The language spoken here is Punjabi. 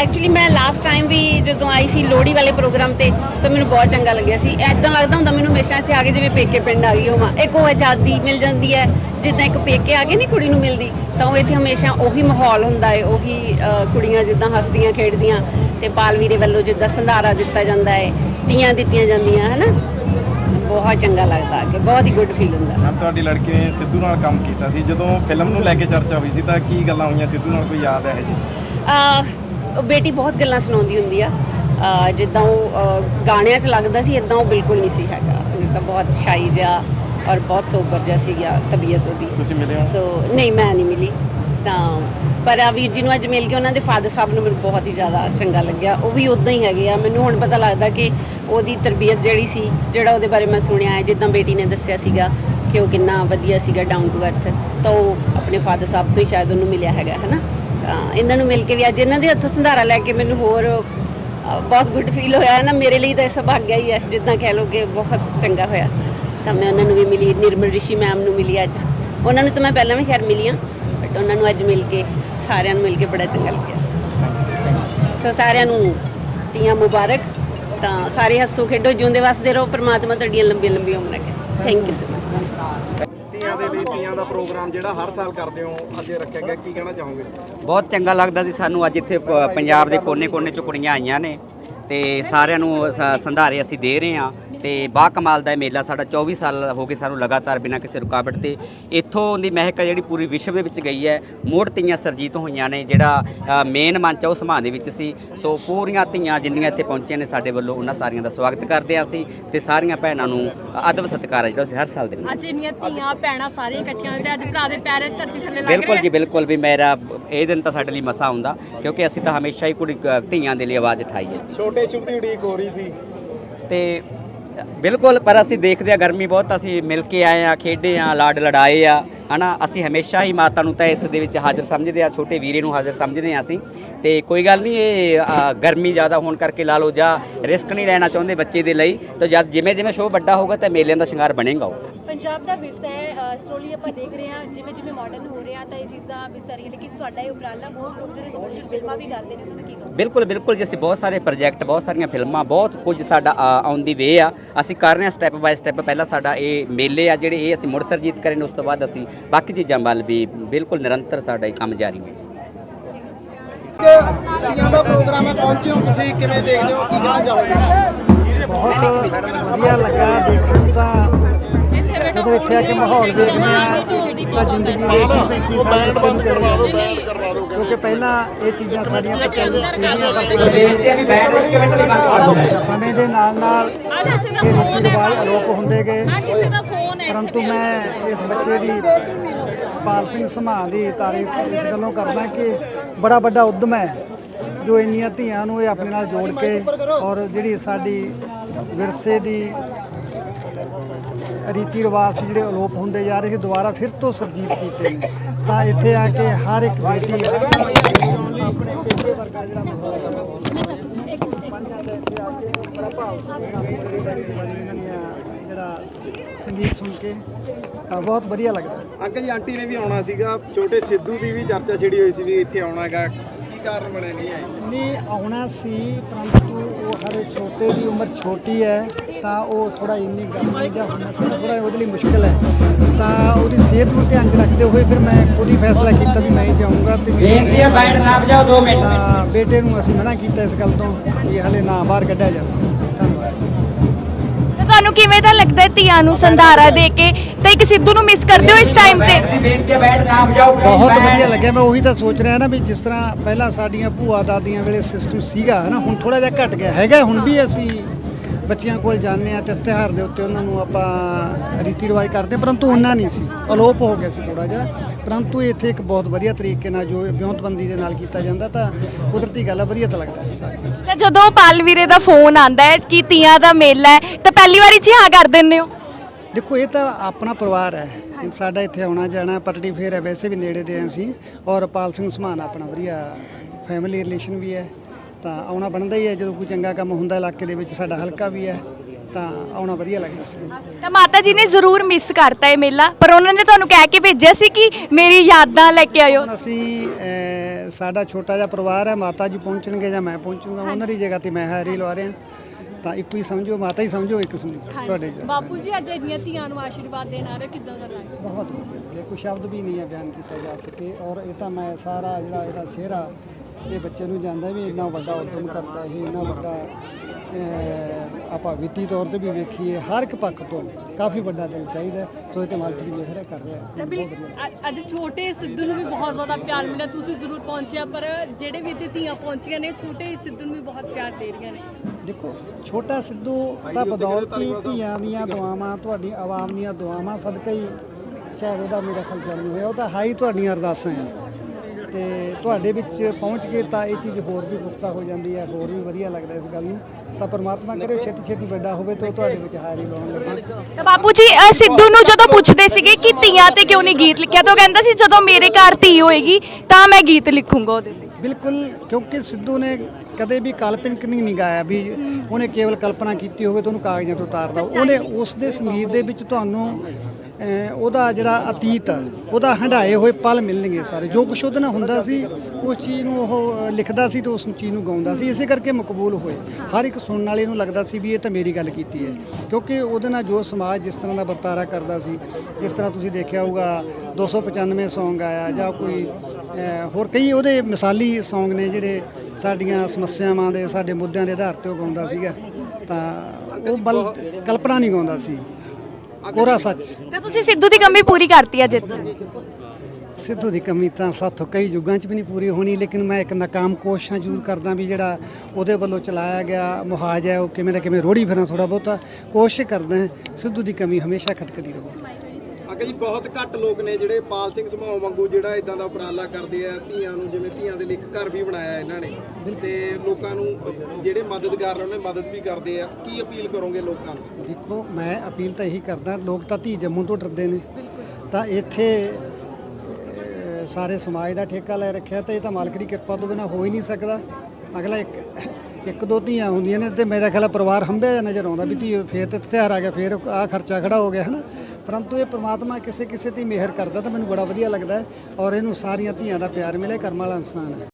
ਐਕਚੁਅਲੀ ਮੈਂ ਲਾਸਟ ਟਾਈਮ ਵੀ ਜਦੋਂ ਆਈ ਸੀ ਲੋਹੜੀ ਵਾਲੇ ਪ੍ਰੋਗਰਾਮ ਤੇ ਤਾਂ ਮੈਨੂੰ ਬਹੁਤ ਚੰਗਾ ਲੱਗਿਆ ਸੀ। ਐਦਾਂ ਲੱਗਦਾ ਹੁੰਦਾ ਮੈਨੂੰ ਹਮੇਸ਼ਾ ਇੱਥੇ ਆ ਕੇ ਜਿਵੇਂ ਪੇਕੇ ਪਿੰਡ ਆ ਗਈ ਹੋਵਾਂ। ਇੱਕ ਉਹ ਆਜ਼ਾਦੀ ਮਿਲ ਜਾਂਦੀ ਹੈ। ਜਿੱਦਾਂ ਇੱਕ ਪੇਕੇ ਆ ਕੇ ਨਹੀਂ ਕੁੜੀ ਨੂੰ ਮਿਲਦੀ ਤਾਂ ਉਹ ਇੱਥੇ ਹਮੇਸ਼ਾ ਉਹੀ ਮਾਹੌਲ ਹੁੰਦਾ ਹੈ ਉਹੀ ਕੁੜੀਆਂ ਜਿੱਦਾਂ ਹੱਸਦੀਆਂ ਖੇਡਦੀਆਂ ਤੇ ਬਾਲਵੀਰੇ ਵੱਲੋਂ ਜਿੱਦਾਂ ਸੰਧਾਰਾ ਦਿੱਤਾ ਜਾਂਦਾ ਹੈ ਤੀਆਂ ਦਿੱਤੀਆਂ ਜਾਂਦੀਆਂ ਹਨਾ? ਬਹੁਤ ਚੰਗਾ ਲੱਗਦਾ ਕਿ ਬਹੁਤ ਹੀ ਗੁੱਡ ਫੀਲ ਹੁੰਦਾ। ਮੈਮ ਤੁਹਾਡੀ ਲੜਕੀ ਨੇ ਸਿੱਧੂ ਨਾਲ ਕੰਮ ਕੀਤਾ ਸੀ। ਜਦੋਂ ਫਿਲਮ ਨੂੰ ਲੈ ਕੇ ਚਰਚਾ ਹੋਈ ਸੀ ਤਾਂ ਕੀ ਗੱਲਾਂ ਹੋਈਆਂ? ਸਿੱਧੂ ਨਾਲ ਕੋਈ ਯਾਦ ਹੈ ਜੀ ਬੇਟੀ ਬਹੁਤ ਗੱਲਾਂ ਸੁਣਾਉਂਦੀ ਹੁੰਦੀ ਆ। ਜਿੱਦਾਂ ਉਹ ਗਾਣਿਆਂ 'ਚ ਲੱਗਦਾ ਸੀ ਇਦਾਂ ਉਹ ਬਿਲਕੁਲ ਨਹੀਂ ਸੀ ਹੈਗਾ। ਉਹ ਤਾਂ ਬਹੁਤ ਸ਼ਾਈ ਜਿਹਾ ਔਰ ਬਹੁਤ ਸੋਬਰ ਜਿਹਾ ਸੀਗਾ ਤਬੀਅਤ ਉਹਦੀ। ਤੁਸੀਂ ਮਿਲੇ ਹੋ? ਸੋ ਨਹੀਂ ਮੈਂ ਨਹੀਂ ਮਿਲੀ। ਤਾਂ ਪਰ ਆ ਵੀਰ ਜੀ ਨੂੰ ਅੱਜ ਮਿਲ ਕੇ ਉਹਨਾਂ ਦੇ ਫਾਦਰ ਸਾਹਿਬ ਨੂੰ ਮੈਨੂੰ ਬਹੁਤ ਹੀ ਜ਼ਿਆਦਾ ਚੰਗਾ ਲੱਗਿਆ। ਉਹ ਵੀ ਉਦਾਂ ਹੀ ਹੈਗੇ ਆ। ਮੈਨੂੰ ਹੁਣ ਪਤਾ ਲੱਗਦਾ ਕਿ ਉਹਦੀ ਤਰਬੀਅਤ ਜਿਹੜੀ ਸੀ ਜਿਹੜਾ ਉਹਦੇ ਬਾਰੇ ਮੈਂ ਸੁਣਿਆ ਹੈ ਜਿੱਦਾਂ ਬੇਟੀ ਨੇ ਦੱਸਿਆ ਸੀਗਾ ਕਿ ਉਹ ਕਿੰਨਾ ਵਧੀਆ ਸੀਗਾ ਡਾਊਨ ਟੂ ਅਰਥ ਤਾਂ ਉਹ ਆਪਣੇ ਫਾਦਰ ਸਾਹਿਬ ਤੋਂ ਹੀ ਸ਼ਾਇਦ ਉਹਨੂੰ ਮਿਲਿਆ ਹੈਗਾ ਹਨਾ? ਤਾਂ ਇਹਨਾਂ ਨੂੰ ਮਿਲ ਕੇ ਵੀ ਅੱਜ ਇਹਨਾਂ ਦੇ ਹੱਥੋਂ ਸੰਧਾਰਾ ਲੈ ਕੇ ਮੈਨੂੰ ਹੋਰ ਅ, ਬਹੁਤ ਗੁੱਡ ਫੀਲ ਹੋਇਆ ਹੈ ਨਾ ਮੇਰੇ ਲਈ ਤਾਂ ਇਹ ਸੁਭਾਗਿਆ ਹੀ ਹੈ ਜਿੱਦਾਂ ਕਹਿ ਲਓ ਕਿ ਬਹੁਤ ਚੰਗਾ ਹੋਇਆ। ਤਾਂ ਮੈਂ ਉਹਨਾਂ ਨੂੰ ਵੀ ਮਿਲੀ ਨਿਰਮਲ ਰਿਸ਼ੀ ਮੈਮ ਨੂੰ ਮਿਲੀ ਅੱਜ। ਉਹਨਾਂ ਨੂੰ ਤਾਂ ਮੈਂ ਪਹਿਲਾਂ ਵੀ ਖੈਰ ਮਿਲੀ ਹਾਂ ਬਟ ਉਹਨਾਂ ਨੂੰ ਅੱਜ ਮਿਲ ਕੇ ਸਾਰਿਆਂ ਨੂੰ ਮਿਲ ਕੇ ਬੜਾ ਚੰਗਾ ਲੱਗਿਆ। ਸੋ ਸਾਰਿਆਂ ਨੂੰ ਤੀਆਂ ਮੁਬਾਰਕ। ਤਾਂ ਸਾਰੇ ਹੱਸੋ ਖੇਡੋ ਜਿਉਂਦੇ ਵਸਦੇ ਰਹੋ ਪ੍ਰਮਾਤਮਾ ਤੁਹਾਡੀਆਂ ਲੰਬੀਆਂ ਲੰਬੀਆਂ ਉਮਰਾਂ ਕਰੇ। ਥੈਂਕ ਯੂ ਸੋ ਮਚ ਤੀਆਂ ਦੇ ਲਈ ਤੀਆਂ ਦਾ ਪ੍ਰੋਗਰਾਮ ਜਿਹੜਾ ਹਰ ਸਾਲ ਕਰਦੇ ਹੋ ਅੱਜ ਰੱਖਿਆ ਗਿਆ, ਕੀ ਕਹਿਣਾ ਚਾਹੋਗੇ? ਬਹੁਤ ਚੰਗਾ ਲੱਗਦਾ ਸੀ ਸਾਨੂੰ, ਅੱਜ ਇੱਥੇ ਪ- ਪੰਜਾਬ ਦੇ ਕੋਨੇ-ਕੋਨੇ ਚੋਂ ਕੁੜੀਆਂ ਆਈਆਂ ਨੇ ਤੇ ਸਾਰਿਆਂ ਨੂੰ ਸ- ਸੰਧਾਰੇ ਅਸੀਂ ਦੇ ਰਹੇ ਹਾਂ। ਤੇ ਬਾ ਕਮਾਲ ਦਾ ਇਹ ਮੇਲਾ ਸਾਡਾ 24 ਸਾਲ ਹੋ ਗਏ ਸਾਨੂੰ ਲਗਾਤਾਰ ਬਿਨਾਂ ਕਿਸੇ ਰੁਕਾਵਟ ਤੇ। ਇੱਥੋਂ ਦੀ ਮਹਿਕ ਹੈ ਜਿਹੜੀ ਪੂਰੀ ਵਿਸ਼ਵ ਦੇ ਵਿੱਚ ਗਈ ਹੈ। ਮੋੜ ਤੀਆਂ ਸਰਜੀਤ ਹੋਈਆਂ ਨੇ ਜਿਹੜਾ ਮੇਨ ਮੰਚ ਆ ਉਹ ਸਮਾਂ ਦੇ ਵਿੱਚ ਸੀ। ਸੋ ਪੂਰੀਆਂ ਧੀਆਂ ਜਿੰਨੀਆਂ ਇੱਥੇ ਪਹੁੰਚੀਆਂ ਨੇ ਸਾਡੇ ਵੱਲੋਂ ਉਹਨਾਂ ਸਾਰੀਆਂ ਦਾ ਸਵਾਗਤ ਕਰਦੇ ਹਾਂ ਅਸੀਂ ਤੇ ਸਾਰੀਆਂ ਭੈਣਾਂ ਨੂੰ ਅਦਬ ਸਤਿਕਾਰ ਹੈ ਜਿਹੜਾ ਅਸੀਂ ਹਰ ਸਾਲ ਦਿੰਦੇ ਹਾਂ। ਅੱਜ ਇੰਨੀਆਂ ਧੀਆਂ ਭੈਣਾਂ ਸਾਰੀਆਂ ਇਕੱਠੀਆਂ ਤੇ ਅੱਜ ਭਰਾ ਦੇ ਪੈਰੇ ਧਰਤੀ ਥੱਲੇ ਲੱਗ ਬਿਲਕੁਲ ਜੀ ਬਿਲਕੁਲ ਵੀ ਮੇਰਾ ਇਹ ਦਿਨ ਤਾਂ ਸਾਡੇ ਲਈ ਮਸਾ ਆਉਂਦਾ ਕਿਉਂਕਿ ਅਸੀਂ ਤਾਂ ਹਮੇਸ਼ਾ ਹੀ ਕੁੜੀ ਧੀਆਂ ਦੇ ਲਈ ਆਵਾਜ਼ ਉਠਾਈ ਹੈ ਜੀ। ਛੋਟੇ ਦੀ ਉਡੀਕ ਹੋ ਰਹੀ ਸੀ। ਤੇ ਬਿਲਕੁਲ, ਪਰ ਅਸੀਂ ਦੇਖਦੇ ਆ ਗਰਮੀ ਬਹੁਤ, ਅਸੀਂ ਮਿਲ ਕੇ ਆਏ ਆ ਖੇਡੇ ਆ ਲਾਡ ਲੜਾਏ ਆ। ਹਨਾ ਅਸੀਂ ਹਮੇਸ਼ਾ ਹੀ ਮਾਤਾ ਨੂੰ ਤਾਂ ਇਸ ਦੇ ਵਿੱਚ ਹਾਜ਼ਰ ਸਮਝਦੇ ਆ ਛੋਟੇ ਵੀਰੇ ਨੂੰ ਹਾਜ਼ਰ ਸਮਝਦੇ ਆ ਅਸੀਂ। ਤੇ ਕੋਈ ਗੱਲ ਨਹੀਂ ਇਹ ਅ, ਗਰਮੀ ਜ਼ਿਆਦਾ ਹੋਣ ਕਰਕੇ ਲਾ ਲਓ ਜਾਂ ਰਿਸਕ ਨਹੀਂ ਲੈਣਾ ਚਾਹੁੰਦੇ ਬੱਚੇ ਦੇ ਲਈ ਤਾਂ ਜਦ ਜਿਵੇਂ ਜਿਵੇਂ ਸ਼ੋਅ ਵੱਡਾ ਹੋਊਗਾ ਤਾਂ ਮੇਲਿਆਂ ਦਾ ਸ਼ਿੰਗਾਰ ਬਣੇਗਾ ਉਹ। ਪੰਜਾਬ ਦਾ ਵਿਰਸਾ ਹੈ ਸਲੋਲੀ ਆਪਾਂ ਦੇਖ ਰਹੇ ਹਾਂ ਜਿਵੇਂ ਜਿਵੇਂ ਮਾਡਰਨ ਹੋ ਰਿਹਾ ਤਾਂ ਇਹ ਚੀਜ਼ਾਂ ਵਿਸਰ ਰਹੀਆਂ ਲੇਕਿਨ ਤੁਹਾਡਾ ਇਹ ਉਪਰਾਲਾ ਬਹੁਤ ਲੋਕ ਜਿਹੜੇ ਕਮਰਸ਼ੀਅਲ ਫਿਲਮਾਂ ਵੀ ਕਰਦੇ ਨੇ ਤੁਸੀਂ ਕੀ ਕਹੋ ਬਿਲਕੁਲ ਬਿਲਕੁਲ ਜੀ ਅਸੀਂ ਬਹੁਤ ਸਾਰੇ ਪ੍ਰੋਜੈਕਟ ਬਹੁਤ ਸਾਰੀਆਂ ਫਿਲਮਾਂ ਬਹੁਤ ਕੁਝ ਸਾਡਾ ਆਨ ਦੀ ਵੇ ਆ। ਅਸੀਂ ਕਰ ਰਹੇ ਹਾਂ ਸਟੈਪ ਬਾਏ ਸਟੈਪ ਪਹਿਲਾਂ ਸਾਡਾ ਇਹ ਮੇਲੇ ਆ ਜਿਹੜੇ ਇਹ ਅਸੀਂ ਮੁੜ ਸਰਜੀਤ ਕਰੇ ਨੇ ਉਸ ਤੋਂ ਬਾਅਦ ਅਸੀਂ ਬਾਕੀ ਚੀਜ਼ਾਂ ਵੱਲ ਵੀ ਬਿਲਕੁਲ ਨਿਰੰਤਰ ਸਾਡਾ ਇਹ ਕੰਮ ਜਾਰੀ ਹੈ ਜੀ। ਤੀਆਂ ਦਾ ਪ੍ਰੋਗਰਾਮ ਹੈ ਪਹੁੰਚੇ ਹੋ ਤੁਸੀਂ ਕਿਵੇਂ ਦੇਖਦੇ ਹੋ ਕੀ ਕਹਿਣਾ ਚਾਹੋਗੇ? ਬਹੁਤ ਵਧੀਆ ਲੱਗਾ ਦੇਖਣ ਤਾਂ ਜਦੋਂ ਇੱਥੇ ਆ ਕੇ ਮਾਹੌਲ ਦੇਖਦੇ ਆ ਤਾਂ ਜ਼ਿੰਦਗੀ ਦੇ ਵਿੱਚ 35 ਸਾਲ ਪਿੱਛੇ ਨੂੰ ਚਲੇ ਜਾਂਦੇ ਕਿਉਂਕਿ ਪਹਿਲਾਂ ਇਹ ਚੀਜ਼ਾਂ ਸਾਡੀਆਂ ਸੀਗੀਆਂ ਸਮੇਂ ਦੇ ਨਾਲ ਨਾਲ ਇਹ ਰੀਤੀ ਰਿਵਾਜ ਅਲੋਪ ਹੁੰਦੇ ਗਏ ਪਰੰਤੂ ਮੈਂ ਇਸ ਬੱਚੇ ਦੀ ਪਾਲ ਸਿੰਘ ਸਮਾਂ ਦੀ ਤਾਰੀਫ ਇਸ ਗੱਲੋਂ ਕਰਦਾ ਕਿ ਬੜਾ ਵੱਡਾ ਉਦਮ ਹੈ ਜੋ ਇੰਨੀਆਂ ਧੀਆਂ ਨੂੰ ਇਹ ਆਪਣੇ ਨਾਲ ਜੋੜ ਕੇ ਔਰ ਜਿਹੜੀ ਸਾਡੀ ਵਿਰਸੇ ਦੀ ਰੀਤੀ ਰਿਵਾਜ ਸੀ ਜਿਹੜੇ ਅਲੋਪ ਹੁੰਦੇ ਜਾ ਰਹੇ ਸੀ ਦੁਬਾਰਾ ਫਿਰ ਤੋਂ ਸਰਜੀਤ ਕੀਤੇ ਨੇ। ਤਾਂ ਇੱਥੇ ਆ ਕੇ ਹਰ ਇੱਕ ਬੇਟੀ ਆਪਣੇ ਪੇਕੇ ਵਰਗਾ ਜਿਹੜਾ ਮਾਹੌਲ ਹੈ ਬਣ ਜਾਂਦਾ ਇੱਥੇ ਆ ਕੇ ਬੜਾ ਭਾਵ ਸੰਗੀਤ ਸੁਣ ਕੇ ਤਾਂ ਬਹੁਤ ਵਧੀਆ ਲੱਗਦਾ। ਅੰਕਲ ਜੀ ਆਂਟੀ ਨੇ ਵੀ ਆਉਣਾ ਸੀਗਾ ਛੋਟੇ ਸਿੱਧੂ ਦੀ ਵੀ ਚਰਚਾ ਛਿੜੀ ਹੋਈ ਸੀ ਵੀ ਇੱਥੇ ਆਉਣਾ ਹੈਗਾ। ਕੀ ਕਾਰਨ ਬਣੇ ਨਹੀਂ ਆਏ? ਨਹੀਂ ਆਉਣਾ ਸੀ ਪਰੰਤੂ ਉਹ ਹਰੇ ਛੋਟੇ ਦੀ ਉਮਰ ਛੋਟੀ ਹੈ ਤਾਂ ਉਹ ਥੋੜਾ ਇੰਨੀ ਗਰਮੀ ਜਾਂ ਹੁਣ ਥੋੜਾ ਉਹਦੇ ਲਈ ਮੁਸ਼ਕਲ ਹੈ। ਤਾਂ ਉਹਦੀ ਸਿਹਤ ਨੂੰ ਧਿਆਨ 'ਚ ਰੱਖਦੇ ਹੋਏ ਫਿਰ ਮੈਂ ਖੁਦ ਹੀ ਫੈਸਲਾ ਕੀਤਾ ਵੀ ਮੈਂ ਹੀ ਜਾਊਂਗਾ ਤੇ ਬੇਨਤੀ ਹੈ ਬੈਠ ਨਾ ਵਜਾਓ 2 ਮਿੰਟ। ਬੇਟੇ ਨੂੰ ਅਸੀਂ ਮਨਾ ਕੀਤਾ ਇਸ ਗੱਲ ਤੋਂ ਕਿ ਹਲੇ ਨਾ ਬਾਹਰ ਕੱਢਿਆ ਜਾਵੇ। ਤੁਹਾਨੂੰ ਕਿਵੇਂ ਦਾ ਲੱਗਦਾ ਹੈ ਧੀਆਂ ਨੂੰ ਸੰਧਾਰਾ ਦੇ ਕੇ? ਤੇ ਇੱਕ ਸਿੱਧੂ ਨੂੰ ਮਿਸ ਕਰਦੇ ਹੋ ਇਸ ਟਾਈਮ ਤੇ? ਬਹੁਤ ਵਧੀਆ ਲੱਗਿਆ ਮੈਂ ਉਹੀ ਤਾਂ ਸੋਚ ਰਿਹਾ ਨਾ ਵੀ ਜਿਸ ਤਰ੍ਹਾਂ ਪਹਿਲਾਂ ਸਾਡੀਆਂ ਭੂਆ ਦਾਦੀਆਂ ਵੇਲੇ ਸਿਸਟਮ ਸੀਗਾ ਨਾ? ਹੁਣ ਥੋੜਾ ਜਿਹਾ ਘਟ ਗਿਆ ਹੈਗਾ ਹੁਣ ਵੀ ਅਸੀਂ ਬੱਚਿਆਂ ਕੋਲ ਜਾਂਦੇ ਆ ਤੇ ਤਿਉਹਾਰ ਦੇ ਉੱਤੇ ਉਹਨਾਂ ਨੂੰ ਆਪਾਂ ਰੀਤੀ ਰਿਵਾਜ ਕਰਦੇ ਪਰੰਤੂ ਉਹਨਾਂ ਨਹੀਂ ਸੀ। ਅਲੋਪ ਹੋ ਗਿਆ ਸੀ ਥੋੜਾ ਜਿਹਾ। ਪਰੰਤੂ ਇੱਥੇ ਇੱਕ ਬਹੁਤ ਵਧੀਆ ਤਰੀਕੇ ਨਾਲ ਜੋ ਵਿਉਂਤਬੰਦੀ ਦੇ ਨਾਲ ਕੀਤਾ ਜਾਂਦਾ ਤਾਂ ਕੁਦਰਤੀ ਗੱਲ ਆ ਵਧੀਆ ਤਾਂ ਲੱਗਦਾ ਹੈ ਸਾਰੀ ਤਾਂ ਜਦੋਂ ਪਾਲ ਵੀਰੇ ਦਾ ਫੋਨ ਆਂਦਾ ਹੈ ਕਿ ਧੀਆਂ ਦਾ ਮੇਲਾ ਹੈ ਤਾਂ ਪਹਿਲੀ ਵਾਰੀ ਚ ਹੀ ਕਰ ਦਿੰਦੇ ਹੋ? ਦੇਖੋ ਇਹ ਤਾਂ ਆਪਣਾ ਪਰਿਵਾਰ ਹੈ। ਸਾਡਾ ਇੱਥੇ ਆਉਣਾ ਜਾਣਾ ਪਟੜੀ ਫੇਰ ਹੈ ਵੈਸੇ ਵੀ ਨੇੜੇ ਦੇ ਹਾਂ ਅਸੀਂ। ਔਰ ਪਾਲ ਸਿੰਘ ਸਮਾਨ ਆਪਣਾ ਵਧੀਆ ਫੈਮਿਲੀ ਰਿਲੇਸ਼ਨ ਵੀ ਹੈ। ਤਾਂ ਆਉਣਾ ਬਣਦਾ ਹੀ ਹੈ। ਜਦੋਂ ਕੋਈ ਚੰਗਾ ਕੰਮ ਹੁੰਦਾ ਇਲਾਕੇ ਦੇ ਵਿੱਚ ਸਾਡਾ ਹਲਕਾ ਵੀ ਹੈ ਤਾਂ ਆਉਣਾ ਵਧੀਆ ਲੱਗਦਾ ਸੀ। ਤਾਂ ਮਾਤਾ ਜੀ ਨੇ ਜ਼ਰੂਰ ਮਿਸ ਕਰਤਾ ਇਹ ਮੇਲਾ ਪਰ ਉਹਨਾਂ ਨੇ ਤੁਹਾਨੂੰ ਕਹਿ ਕੇ ਭੇਜਿਆ ਸੀ ਕਿ ਮੇਰੀ ਯਾਦਾਂ ਲੈ ਕੇ ਆਇਓ। ਅਸੀਂ ਅਹ, ਸਾਡਾ ਛੋਟਾ ਜਿਹਾ ਪਰਿਵਾਰ ਹੈ ਮਾਤਾ ਜੀ ਪਹੁੰਚਣਗੇ ਜਾਂ ਮੈਂ ਪਹੁੰਚੂਗਾ ਉਹਨਾਂ ਦੀ ਜਗ੍ਹਾ ਤੇ ਮੈਂ ਹਾਜ਼ਰੀ ਲਵਾ ਰਿਹਾ। ਤਾਂ ਇੱਕੋ ਹੀ ਸਮਝੋ ਮਾਤਾ ਹੀ ਸਮਝੋ ਇੱਕ ਕਿਸਮ ਦੀ ਤੁਹਾਡੇ ਚ। ਬਾਪੂ ਜੀ ਅੱਜ ਇੰਨੀਆਂ ਧੀਆਂ ਨੂੰ ਆਸ਼ੀਰਵਾਦ ਦੇਣ ਆ ਰਹੇ ਕਿੱਦਾਂ ਦਾ ਲੱਗ ਬਹੁਤ ਵਧੀਆ। ਕੋਈ ਸ਼ਬਦ ਵੀ ਨਹੀਂ ਹੈ ਬਿਆਨ ਕੀਤਾ ਜਾ ਸਕੇ ਔਰ ਇਹ ਤਾਂ ਮੈਂ ਸਾਰਾ ਜਿਹੜਾ ਇਹਦਾ ਸਿਹਰਾ ਇਹ ਬੱਚੇ ਨੂੰ ਜਾਂਦਾ ਵੀ ਇੰਨਾ ਵੱਡਾ ਉਦਮ ਕਰਦਾ ਇਹ ਇੰਨਾ ਵੱਡਾ ਆਪਾਂ ਵਿੱਤੀ ਤੌਰ ਤੇ ਵੀ ਵੇਖੀਏ ਹਰ ਇੱਕ ਪੱਖ ਤੋਂ ਕਾਫੀ ਵੱਡਾ ਦਿਲ ਚਾਹੀਦਾ। ਸੋ ਇਹ ਤੇ ਮਾਲਕ ਦੀ ਮਿਹਰ ਹੈ। ਕਰ ਰਿਹਾ ਅੱਜ ਛੋਟੇ ਸਿੱਧੂ ਨੂੰ ਵੀ ਬਹੁਤ ਜ਼ਿਆਦਾ ਪਿਆਰ ਮਿਲਿਆ ਤੁਸੀਂ ਜ਼ਰੂਰ ਪਹੁੰਚਿਆ ਪਰ ਜਿਹੜੇ ਵੀ ਇੱਥੇ ਧੀਆਂ ਪਹੁੰਚੀਆਂ ਨੇ ਛੋਟੇ ਸਿੱਧੂ ਨੂੰ ਵੀ ਬਹੁਤ ਪਿਆਰ ਦੇ ਰਹੀਆਂ ਨੇ। ਦੇਖੋ ਛੋਟਾ ਸਿੱਧੂ ਤਾਂ ਬਦੌਲਤੀ ਧੀਆਂ ਦੀਆਂ ਦੁਆਵਾਂ ਤੁਹਾਡੀ ਆਵਾਮ ਦੀਆਂ ਦੁਆਵਾਂ ਸਦਕਾ ਹੀ ਸ਼ਾਇਦ ਉਹਦਾ ਮੇਰਾ ਖਿਆਲ ਜਨਮ ਹੋਇਆ ਉਹ ਤਾਂ ਹਾਈ ਤੁਹਾਡੀਆਂ ਅਰਦਾਸਾਂ ਹੈ। ਤੇ ਤੁਹਾਡੇ ਵਿੱਚ ਪਹੁੰਚ ਕੇ ਤਾਂ ਇਹ ਚੀਜ਼ ਹੋਰ ਵੀ ਪੁਖਤਾ ਹੋ ਜਾਂਦੀ ਹੈ ਹੋਰ ਵੀ ਵਧੀਆ ਲੱਗਦਾ ਇਸ ਗੱਲ ਨੂੰ। ਤਾਂ ਪਰਮਾਤਮਾ ਕਰੇ ਛੇਤੀ ਛੇਤੀ ਵੱਡਾ ਹੋਵੇ ਤਾਂ ਉਹ ਤੁਹਾਡੇ ਵਿੱਚ ਹਾਜ਼ਰੀ ਲਾਉਣ ਲੱਗੇ। ਤਾਂ ਬਾਪੂ ਜੀ ਅ, ਸਿੱਧੂ ਨੂੰ ਜਦੋਂ ਪੁੱਛਦੇ ਸੀਗੇ ਕਿ ਧੀਆਂ ਤੇ ਕਿਉਂ ਨਹੀਂ ਗੀਤ ਲਿਖਿਆ ਤਾਂ ਉਹ ਕਹਿੰਦਾ ਸੀ ਜਦੋਂ ਮੇਰੇ ਘਰ ਧੀ ਹੋਏਗੀ ਤਾਂ ਮੈਂ ਗੀਤ ਲਿਖੂੰਗਾ ਉਹਦੇ ਲਈ। ਬਿਲਕੁਲ ਕਿਉਂਕਿ ਸਿੱਧੂ ਨੇ ਕਦੇ ਵੀ ਕਾਲਪਨਿਕ ਨਹੀਂ ਨਹੀਂ ਗਾਇਆ ਵੀ ਉਹਨੇ ਕੇਵਲ ਕਲਪਨਾ ਕੀਤੀ ਹੋਵੇ ਤਾਂ ਉਹਨੂੰ ਕਾਗਜ਼ਾਂ ਤੋਂ ਉਤਾਰਦਾ ਉਹਨੇ ਉਸ ਦੇ ਸੰਗੀਤ ਦੇ ਵਿੱਚ ਤੁਹਾਨੂੰ ਅਹ, ਉਹਦਾ ਜਿਹੜਾ ਅਤੀਤ ਉਹਦਾ ਹੰਢਾਏ ਹੋਏ ਪਲ ਮਿਲਣਗੇ ਸਾਰੇ। ਜੋ ਕੁਛ ਉਹਦੇ ਨਾਲ ਹੁੰਦਾ ਸੀ, ਉਸ ਚੀਜ਼ ਨੂੰ ਉਹ ਲਿਖਦਾ ਸੀ ਤੇ ਉਸ ਚੀਜ਼ ਨੂੰ ਗਾਉਂਦਾ ਸੀ। ਇਸੇ ਕਰਕੇ ਮਕਬੂਲ ਹੋਏ। ਹਰ ਇੱਕ ਸੁਣਨ ਵਾਲੇ ਨੂੰ ਲੱਗਦਾ ਸੀ ਵੀ ਇਹ ਤਾਂ ਮੇਰੀ ਗੱਲ ਕੀਤੀ ਹੈ। ਕਿਉਂਕਿ ਉਹਦੇ ਨਾਲ ਜੋ ਸਮਾਜ ਜਿਸ ਤਰ੍ਹਾਂ ਦਾ ਵਰਤਾਰਾ ਕਰਦਾ ਸੀ, ਜਿਸ ਤਰ੍ਹਾਂ ਤੁਸੀਂ ਦੇਖਿਆ ਹੋਊਗਾ 295 Song ਆਇਆ ਜਾਂ ਕੋਈ ਹੋਰ ਕਈ ਉਹਦੇ ਮਿਸਾਲੀ Song ਨੇ ਜਿਹੜੇ ਸਾਡੀਆਂ ਸਮੱਸਿਆਵਾਂ ਦੇ, ਸਾਡੇ ਮੁੱਦਿਆਂ ਦੇ ਆਧਾਰ ਤੇ ਉਹ ਗਾਉਂਦਾ ਸੀਗਾ। ਤਾਂ ਉਹ ਬਲ ਕਲਪਨਾ ਨਹੀਂ ਗਾਉਂਦਾ ਸੀ। ਕੋਰਾ ਸੱਚ। ਤੇ ਤੁਸੀਂ ਸਿੱਧੂ ਦੀ ਕਮੀ ਪੂਰੀ ਕਰਤੀ ਅੱਜ ਇੱਥੇ। ਸਿੱਧੂ ਦੀ ਕਮੀ ਤਾਂ ਸਾਥੋਂ ਕਈ ਯੁੱਗਾਂ 'ਚ ਵੀ ਨਹੀਂ ਪੂਰੀ ਹੋਣੀ ਲੇਕਿਨ ਮੈਂ ਇੱਕ ਨਾਕਾਮ ਕੋਸ਼ਿਸ਼ਾਂ ਜ਼ਰੂਰ ਕਰਦਾ ਵੀ ਜਿਹੜਾ ਉਹਦੇ ਵੱਲੋਂ ਚਲਾਇਆ ਗਿਆ ਮੁਹਾਜ ਹੈ ਉਹ ਕਿਵੇਂ ਨਾ ਕਿਵੇਂ ਰੋੜੀ ਫਿਰਾਂ ਥੋੜਾ ਬਹੁਤਾ ਕੋਸ਼ਿਸ਼ ਕਰਦਾ ਸਿੱਧੂ ਦੀ ਕਮੀ ਹਮੇਸ਼ਾ ਖਟਕਦੀ ਰਹੇ। ਅੱਗੇ ਜੀ ਬਹੁਤ ਘੱਟ ਲੋਕ ਨੇ ਜਿਹੜੇ ਪਾਲ ਸਿੰਘ ਸਮਾਉ ਵਾਂਗੂ ਜਿਹੜਾ ਇਦਾਂ ਦਾ ਉਪਰਾਲਾ ਕਰਦੇ ਆ ਧੀਆਂ ਨੂੰ ਜਿਵੇਂ ਧੀਆਂ ਦੇ ਲਈ ਇੱਕ ਘਰ ਵੀ ਬਣਾਇਆ ਇਹਨਾਂ ਨੇ। ਤੇ ਲੋਕਾਂ ਨੂੰ ਜਿਹੜੇ ਮਦਦਗਾਰ ਨੇ ਉਹਨੇ ਮਦਦ ਵੀ ਕਰਦੇ ਆ। ਕੀ ਅਪੀਲ ਕਰੋਗੇ ਲੋਕਾਂ ਨੂੰ? ਦੇਖੋ ਮੈਂ ਅਪੀਲ ਤਾਂ ਇਹੀ ਕਰਦਾ ਲੋਕ ਤਾਂ ਧੀ ਜੰਮੂ ਤੋਂ ਡਰਦੇ ਨੇ। ਤਾਂ ਇੱਥੇ ਸਾਰੇ ਸਮਾਜ ਦਾ ਠੇਕਾ ਲੈ ਰੱਖਿਆ ਤੇ ਇਹ ਤਾਂ ਮਾਲਕ ਦੀ ਕਿਰਪਾ ਤੋਂ ਬਿਨਾ ਹੋ ਹੀ ਨਹੀਂ ਸਕਦਾ। ਅਗਲਾ ਇੱਕ ਇੱਕ ਦੋ ਧੀਆਂ ਹੁੰਦੀਆਂ ਨੇ ਤੇ ਮੇਰਾ ਖਿਆਲ ਪਰਿਵਾਰ ਜਿਹਾ ਨਜ਼ਰ ਆਉਂਦਾ ਵੀ ਧੀ ਫੇਰ ਤੇ ਤਿਉਹਾਰ ਆ ਗਿਆ ਫੇਰ ਆ ਖਰਚਾ ਖੜਾ ਹੋ ਗਿਆ ਹੈ ਨਾ ਪਰੰਤੂ ਇਹ ਪ੍ਰਮਾਤਮਾ ਕਿਸੇ ਕਿਸੇ ਤੇ ਮਿਹਰ ਕਰਦਾ ਤਾਂ ਮੈਨੂੰ ਬੜਾ ਵਧੀਆ ਲੱਗਦਾ ਹੈ ਔਰ ਇਹਨੂੰ ਸਾਰੀਆਂ ਧੀਆਂ ਦਾ ਪਿਆਰ ਮਿਲੇ ਕਰਮ ਵਾਲਾ ਇਨਸਾਨ ਹੈ।